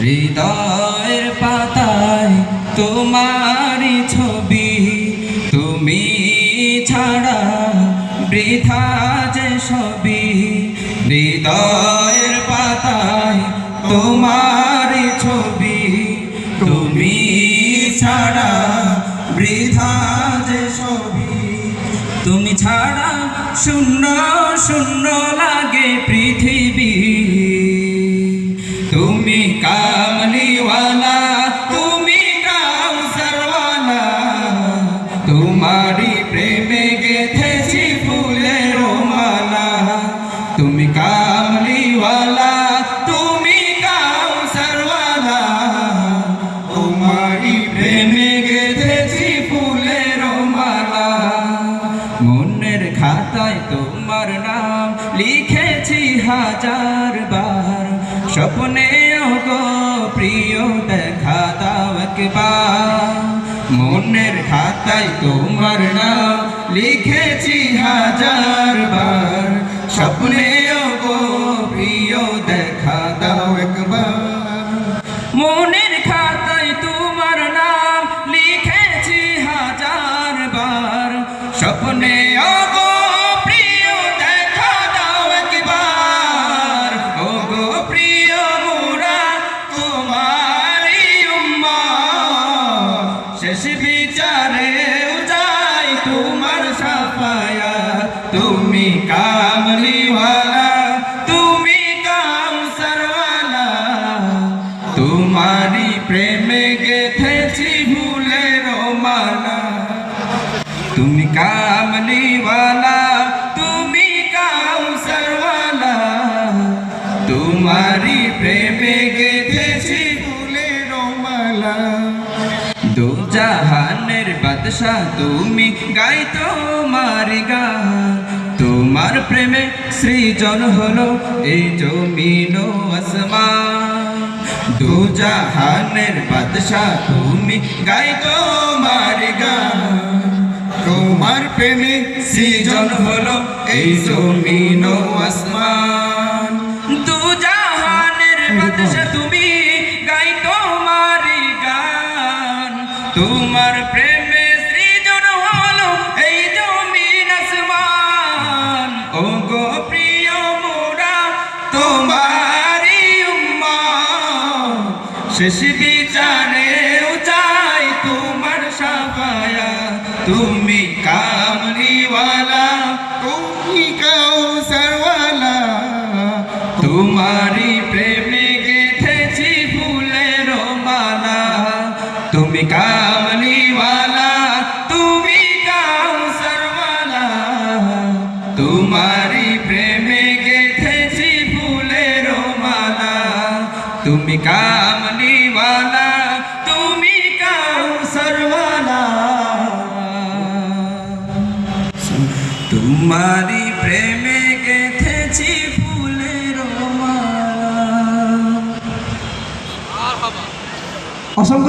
হৃদয়ের পাতায় তোমারই ছবি, তুমি ছাড়া বৃথা যে সবই। হৃদয়ের পাতায় তোমারই ছবি, তুমি ছাড়া বৃথা যে ছবি তুমি ছাড়া শূন্য শূন্য লাগে পৃথিবী। তুমি কামলিওয়ালা তোমারি প্রেমে গেথেছি ফুলের মালা। তুমি কামলিওয়ালা, তুমি কাউসারওয়ালা তোমারি প্রেমে গেথেছি ফুলের মালা। মনের খাতায় তোমার নাম লিখেছি হাজার বার। স্বপ্নে গো প্রিয়, দেখা দাও একবার। মনের খাতায় তোমার নাম লিখেছি হাজার বার। স্বপ্নে শেষ বিচারে যাই তোমার সাফায়া। তুমি কামলিওয়ালা, তুমি কামসারওয়ালা তোমারি প্রেমে গেথেছি ভুলের মালা। তুমি কামলিওয়ালা, তুমি কাউসারওয়ালা তোমারি প্রেমে গেথেছি ফুলের মালা। দু জাহানের বাদশা তুমি, গাই তোমার গান। তোমার প্রেমে সৃজন হলো এই জমিন আসমান। দু জাহানের বাদশা তুমি, গাই তোমার গান। তোমার প্রেমে সৃজন হলো এই জমিন আসমান। দু জাহানের বাদশা তুমি তোমার প্রেমে সৃজন হলো এই জমিন আসমান। ও গো প্রিয় মোরা তোমার শেষ বিচারে চাই তোমার সাফায়া। তুমি তুমি কামনি তুমি কাম কাউসারওয়ালা তোমারি প্রেমে গেথেছি ফুলের অসংখ্য